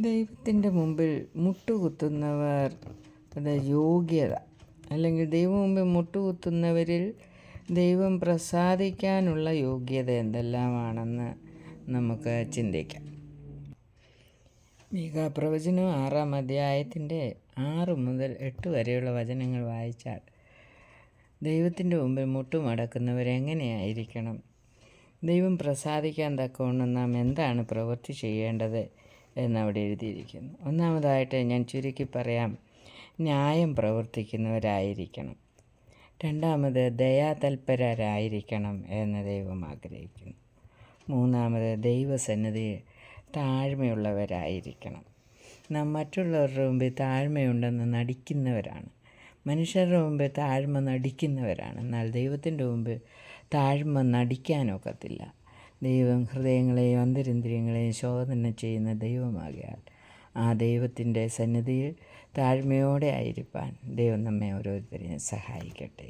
ദൈവത്തിന്റെ മുമ്പിൽ മുട്ടുകുത്തുന്നവർ യോഗ്യത. അല്ലെങ്കിൽ ദൈവം മുമ്പിൽ മുട്ടുകുത്തുന്നവരിൽ ദൈവം പ്രസാദിക്കാനുള്ള യോഗ്യത എന്തെല്ലാമാണെന്ന് നമുക്ക് ചിന്തിക്കാം. മീകാപ്രവചനം ആറാം അധ്യായത്തിന്റെ ആറ് മുതൽ എട്ട് വരെയുള്ള വചനങ്ങൾ വായിച്ചാൽ ദൈവത്തിന്റെ മുമ്പിൽ മുട്ടുമടക്കുന്നവരെങ്ങനെയായിരിക്കണം ദൈവം പ്രസാദിക്കാൻ തക്കവണ്ണം നാം എന്താണ് പ്രവൃത്തി ചെയ്യേണ്ടത്? എന്നവിടെ എഴുതിയിരിക്കുന്നു. ഒന്നാമതായിട്ട് ഞാൻ ചുരുക്കി പറയാം ന്യായം പ്രവർത്തിക്കുന്നവരായിരിക്കണം. രണ്ടാമത് ദയാതൽപരരായിരിക്കണം എന്ന് ദൈവം ആഗ്രഹിക്കുന്നു. മൂന്നാമത് ദൈവസന്നിധി താഴ്മയുള്ളവരായിരിക്കണം. നാം മറ്റുള്ളവരുടെ മുമ്പിൽ താഴ്മയുണ്ടെന്ന് നടിക്കുന്നവരാണ്. മനുഷ്യരുടെ മുമ്പിൽ താഴ്മ നടിക്കുന്നവരാണ്. എന്നാൽ ദൈവത്തിന്റെ മുമ്പിൽ താഴ്മ നടിക്കാനൊക്കത്തില്ല ദൈവം ഹൃദയങ്ങളെയും അന്തരിന്ദ്രിയങ്ങളെയും ശോധന ചെയ്യുന്ന ദൈവമാകിയാൽ ആ ദൈവത്തിന്റെ സന്നിധിയിൽ താഴ്മയോടെ ആയിരിക്കാൻ ദൈവം നമ്മെ ഓരോരുത്തരെയും സഹായിക്കട്ടെ.